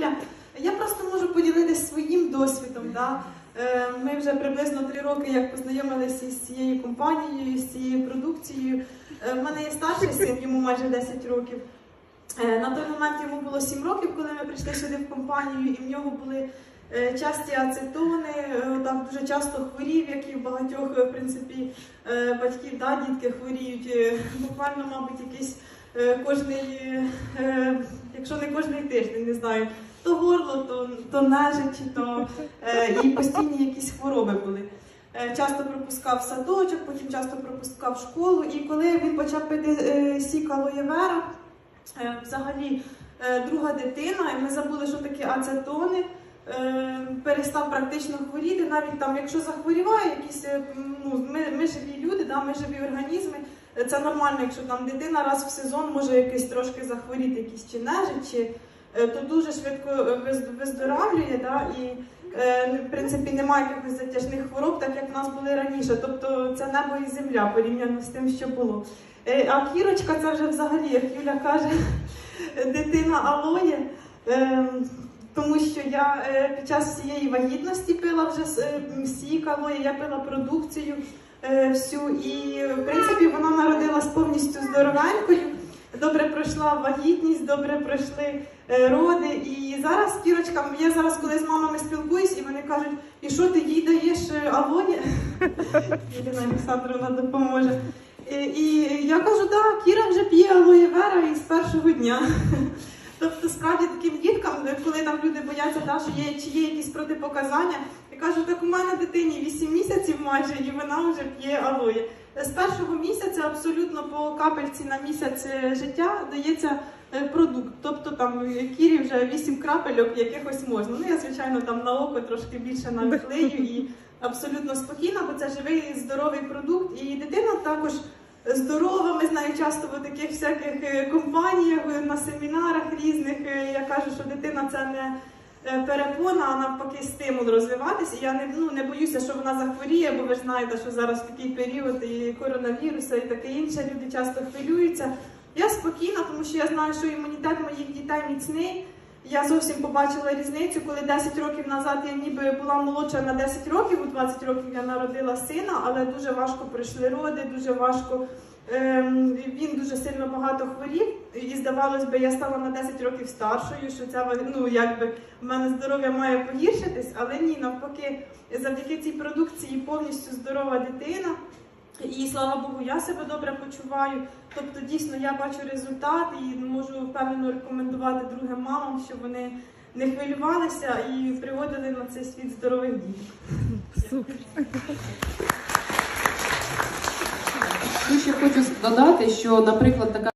Юля. Я просто можу поділитися своїм досвідом. Да? Е, Ми вже приблизно три роки як познайомилися із цією компанією, з цією продукцією. Е, В мене є старший син, йому майже 10 років. Е, На той момент йому було 7 років, коли ми прийшли сюди в компанію, і в нього були е, часті ацетони, е, там дуже часто хворів, як і в багатьох е, в принципі, е, батьків, да, дітки хворіють. е, Буквально, мабуть, якийсь е, кожний, е, якщо не кожний тиждень, не знаю, то горло, то, то нежить, то е, і постійні якісь хвороби були. Е, Часто пропускав садочок, потім часто пропускав школу. І коли він почав пити е, сік алоє вера, е, взагалі е, друга дитина, і ми забули, що таке ацетони. е, Перестав практично хворіти, навіть там, якщо захворіває, якісь е, ну, ми, ми живі люди, да, ми живі організми. Це нормально, якщо там дитина раз в сезон може якийсь трошки захворіти, якісь чи нежить, чи то дуже швидко е, виздоравлює, да, і е, в принципі немає якихось затяжних хвороб, так як в нас були раніше. Тобто це небо і земля порівняно з тим, що було. Е, А кірочка це вже взагалі, як Юля каже, дитина алоє. Ем, Тому що я е, під час всієї вагітності пила вже е, сік алоє, я пила продукцію е, всю, і в принципі вона народилась повністю здоровенькою. Добре пройшла вагітність, добре пройшли е, роди. І зараз кірочка, я зараз коли з мамами спілкуюсь, і вони кажуть, і що ти їй даєш е, алоє? Ірина Олександровна допоможе. І, і я кажу, так, Кіра вже п'є алоє вера і з першого дня. Тобто, справді таким діткам, коли там люди бояться, да, що є, чи є якісь протипоказання, кажу, так у мене дитині 8 місяців майже, і вона вже п'є алоє. З першого місяця абсолютно по капельці на місяць е, життя дається е, продукт. Тобто там кірі вже 8 крапельок якихось можна. Ну я звичайно там на око трошки більше наклею і абсолютно спокійна, бо це живий здоровий продукт. І дитина також здорова. Ми з нею часто в таких всяких е, компаніях, на семінарах різних. Я кажу, що дитина це не перепона, а навпаки стимул розвиватися. Я не, ну, не боюся, що вона захворіє, бо ви ж знаєте, що зараз такий період і коронавірусу, і таке інше. Люди часто хвилюються. Я спокійна, тому що я знаю, що імунітет моїх дітей міцний. Я зовсім побачила різницю, коли 10 років назад я ніби була молодша на 10 років, у 20 років я народила сина, але дуже важко пройшли роди, дуже важко. Ем, він дуже сильно багато хворів, і здавалось би, я стала на 10 років старшою, що це ну, якби в мене здоров'я має погіршитись, але ні, навпаки, завдяки цій продукції повністю здорова дитина. І слава Богу, я себе добре почуваю. Тобто, дійсно, я бачу результат і можу впевнено рекомендувати другим мамам, щоб вони не хвилювалися і приводили на цей світ здорових діток. Тут ще хочу додати, що, наприклад, така